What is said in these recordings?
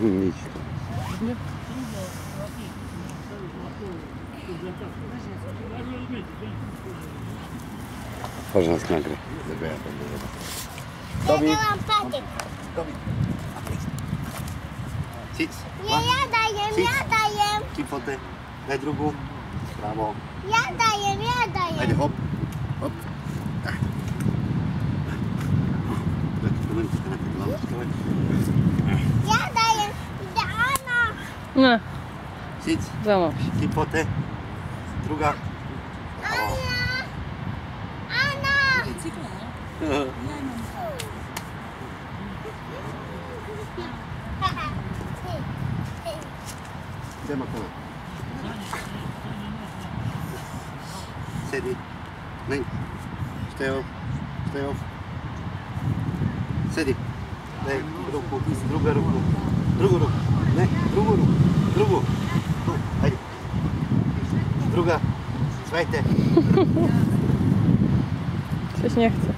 Нечто. Пожалуйста, нагрей. Добрый. Добрый. Добрый. Sits. Ja, ja dajem, Sits. ja dajem. Ci fotę. Daj drugą. Brawo. Ja dajem, ja dajem. Hajde, hop. Hop. No. Siedz. Vamos. Gib Potte. Druga. Anna! Anna! Gdje ima kola? Sedi. Ne. Šta je ovo? Šta? Sedi. Ne, ruku, druga ruku. Drugą ruku. Ne, drugą ruku. Drugą. Tu, hajde. Druga. Zweite. Coś nie chce.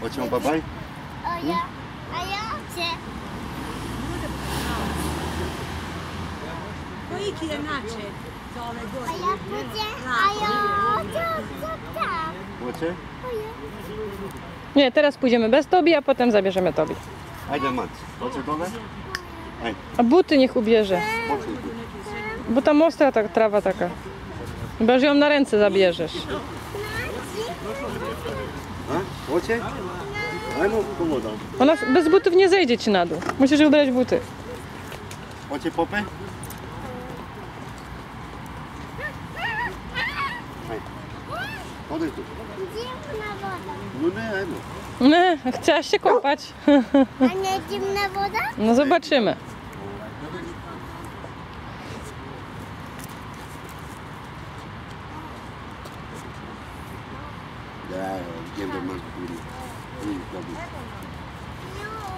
Hoćemo babaj? O ja. A ja chcę. Za ove A ja pójdę. A ja chcę, chcę, ja. Nie, teraz pójdziemy bez Tobi, a potem zabierzemy Tobi. Ajde, Mac. Hoće dole? A buty niech ubierze, bo tam ostra ta trawa taka. Chyba, że ją na ręce zabierzesz. A? Pomodam. Ona bez butów nie zejdzie ci na dół. Musisz ubrać buty. Hoće Pope? Ajde. Odaj tu. Zimna woda. No nie. Nie, chciałaś się kąpać? A nie zimna woda? No zobaczymy. Ja, masz. No.